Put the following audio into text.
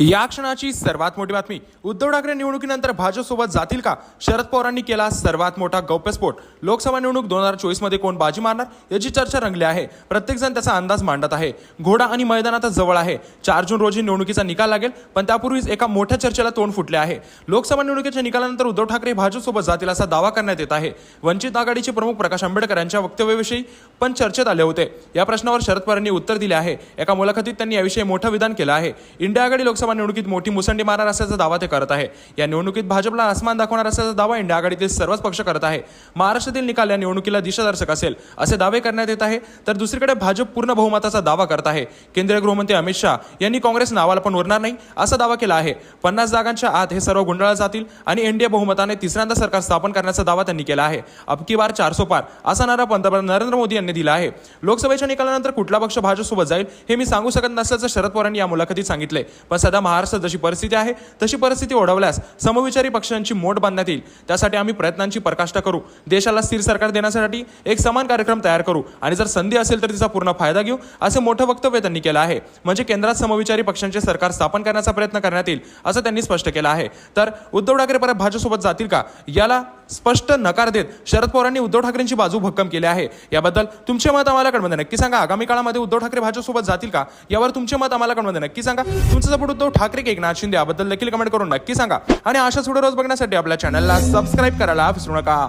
या क्षणाची सर्वात मोठी बातमी. उद्धव ठाकरे निवडणुकीनंतर भाजपसोबत जातील का? शरद पवारांनी केला सर्वात मोठा गौप्यस्फोट लोकसभा निवडणूक दोन हजार चोवीसमध्ये कोण बाजी मारणार याची चर्चा रंगली आहे. प्रत्येकजण त्याचा अंदाज मांडत आहे. घोडा आणि मैदान आता जवळ आहे. चार जून रोजी निवडणुकीचा निकाल लागेल पण त्यापूर्वीच एका मोठ्या चर्चेला तोंड फुटले आहे. लोकसभा निवडणुकीच्या निकालानंतर उद्धव ठाकरे भाजपसोबत जातील असा दावा करण्यात येत आहे. वंचित आघाडीचे प्रमुख प्रकाश आंबेडकर यांच्या वक्तव्याविषयी पण चर्चेत आले होते. या प्रश्नावर शरद पवारांनी उत्तर दिले आहे. एका मुलाखतीत त्यांनी याविषयी मोठं विधान केलं आहे. इंडिया आघाडी लोकसभा निवडणुकीत मोठी मुसंडी मारणार असल्याचा दावा ते करत आहे. या निवडणुकीत भाजपला आसमान दाखवणार असल्याचा दावा इंडिया आघाडीतील सर्वच पक्ष करत आहे. महाराष्ट्रातील निकाल या निवडणुकीला दिशादर्शक असेल असे दावे करण्यात येत आहे. तर दुसरीकडे भाजप पूर्ण बहुमताचा दावा करत आहे. केंद्रीय गृहमंत्री अमित शहा यांनी काँग्रेस नावाला पण उरणार नाही असा दावा केला आहे. पन्नास जागांच्या आत हे सर्व गुंडाळा जातील आणि एनडीए बहुमताने तिसऱ्यांदा सरकार स्थापन करण्याचा दावा त्यांनी केला आहे. अबकी बार चारसो पार असा नारा पंतप्रधान नरेंद्र मोदी यांनी दिला आहे. लोकसभेच्या निकालानंतर कुठला पक्ष भाजपसोबत जाईल हे मी सांगू शकत नसल्याचं शरद पवारांनी या मुलाखतीत सांगितले पण सध्या महाराष्ट्रात जशी परिस्थिती आहे तशी परिस्थिती ओढवल्यास समविचारी पक्षांची मोठ बांधण्यात येईल. त्यासाठी आम्ही प्रयत्नांची प्रकाष्ठा करू. देशाला स्थिर सरकार देण्यासाठी एक समान कार्यक्रम तयार करू. आणि जर संधी असेल तर तिचा पूर्ण फायदा घेऊ असे मोठं वक्तव्य त्यांनी केलं आहे. म्हणजे केंद्रात समविचारी पक्षांचे सरकार स्थापन करण्याचा प्रयत्न करण्यात येईल असं त्यांनी स्पष्ट केलं आहे. तर उद्धव ठाकरे परत भाजपसोबत जातील का? याला स्पष्ट नकार देत शरद पवारांनी उद्धव ठाकरेंची बाजू भक्कम केली आहे. याबद्दल तुमचे मत आम्हाला कळमध्ये नक्की सांगा. आगामी काळामध्ये उद्धव ठाकरे भाजपसोबत जातील का? यावर तुमचे मत आम्हाला कळमध्ये नक्की सांगा. तुमचं सपोर्ट उद्धव ठाकरे की एकनाथ शिंदे याबद्दल देखील कमेंट करून नक्की सांगा. आणि अशाच व्हिडिओ रोज बघण्यासाठी आपल्या चॅनलला सबस्क्राईब करायला विसरू नका.